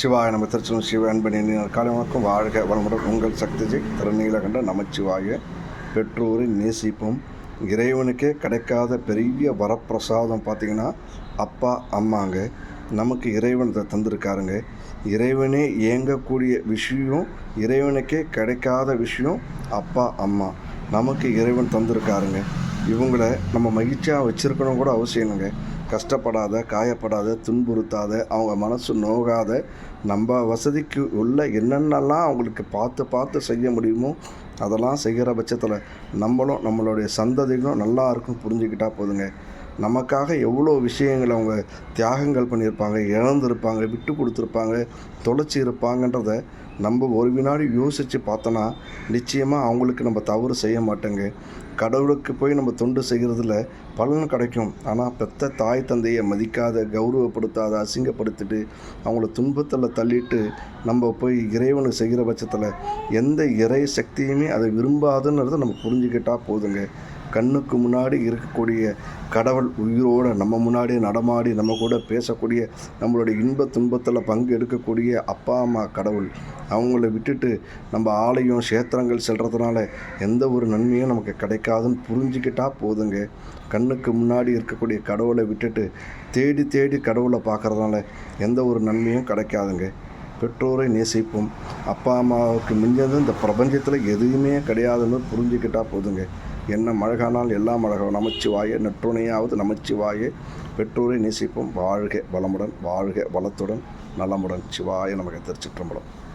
சிவாய நம்ம திருச்செந்தூர் சிவ அன்பனி காலை வணக்கம் வாழ்க வளமுடன் உங்கள் சக்திஜி திருநீலகண்ட நமச்சிவாய. பெற்றோரின் நேசிப்போம் இறைவனுக்கே கிடைக்காத பெரிய வரப்பிரசாதம் பார்த்திங்கன்னா அப்பா அம்மாங்க. நமக்கு இறைவன் இதை தந்திருக்காருங்க. இறைவனே இயங்கக்கூடிய விஷயம் இறைவனுக்கே கிடைக்காத விஷயம் அப்பா அம்மா. நமக்கு இறைவன் தந்திருக்காருங்க. இவங்களை நம்ம மகிழ்ச்சியாக வச்சுருக்கணும் கூட அவசியம் இல்லைங்க. கஷ்டப்படாத காயப்படாத துன்புறுத்தாத அவங்க மனசு நோகாத நம்ம வசதிக்கு உள்ள என்னென்னலாம் அவங்களுக்கு பார்த்து பார்த்து செய்ய முடியுமோ அதெல்லாம் செய்கிற பட்சத்தில் நம்மளும் நம்மளுடைய சந்ததிகளும் நல்லா இருக்கும் புரிஞ்சுக்கிட்டால் போதுங்க. நமக்காக எவ்வளோ விஷயங்கள் அவங்க தியாகங்கள் பண்ணியிருப்பாங்க இழந்திருப்பாங்க விட்டு கொடுத்துருப்பாங்க தொலைச்சி இருப்பாங்கன்றத நம்ம ஒரு வினாடி யோசித்து பார்த்தோன்னா நிச்சயமாக அவங்களுக்கு நம்ம தவறு செய்ய மாட்டோங்க. கடவுளுக்கு போய் நம்ம தொண்டு செய்கிறதுல பலன் கிடைக்கும். ஆனால் பெத்த தாய் தந்தையை மதிக்காத கௌரவப்படுத்தாத அசிங்கப்படுத்திட்டு அவங்கள துன்பத்தில் தள்ளிட்டு நம்ம போய் இறைவனுக்கு செய்கிற பட்சத்தில் எந்த இறை சக்தியுமே அதை விரும்பாதுன்றதை நம்ம புரிஞ்சுக்கிட்டால் போதுங்க. கண்ணுக்கு முன்னாடி இருக்கக்கூடிய கடவுள் உயிரோடு நம்ம முன்னாடி நடமாடி நம்ம கூட பேசக்கூடிய நம்மளுடைய இன்ப துன்பத்தில் பங்கு எடுக்கக்கூடிய அப்பா அம்மா கடவுள். அவங்கள விட்டுட்டு நம்ம ஆலயம் சேத்திரங்கள் செல்கிறதுனால எந்த ஒரு நன்மையும் நமக்கு கிடைக்காதுன்னு புரிஞ்சுக்கிட்டா போதுங்க. கண்ணுக்கு முன்னாடி இருக்கக்கூடிய கடவுளை விட்டுட்டு தேடி தேடி கடவுளை பார்க்குறதுனால எந்த ஒரு நன்மையும் கிடைக்காதுங்க. பெற்றோரை நேசிப்போம். அப்பா அம்மாவுக்கு மிஞ்சது இந்த பிரபஞ்சத்தில் எதுவுமே கிடையாதுன்னு புரிஞ்சுக்கிட்டா போதுங்க. என்ன மழகானால் எல்லாம் மழகம் நமச்சிவாய நற்றுணையாவது நமச்சிவாய. பெற்றோரை நேசிப்போம். வாழ்க வளமுடன் வாழ்க வளத்துடன். நலமுடன். சிவாய நமக்கு திருச்சிற்றம்பலம்.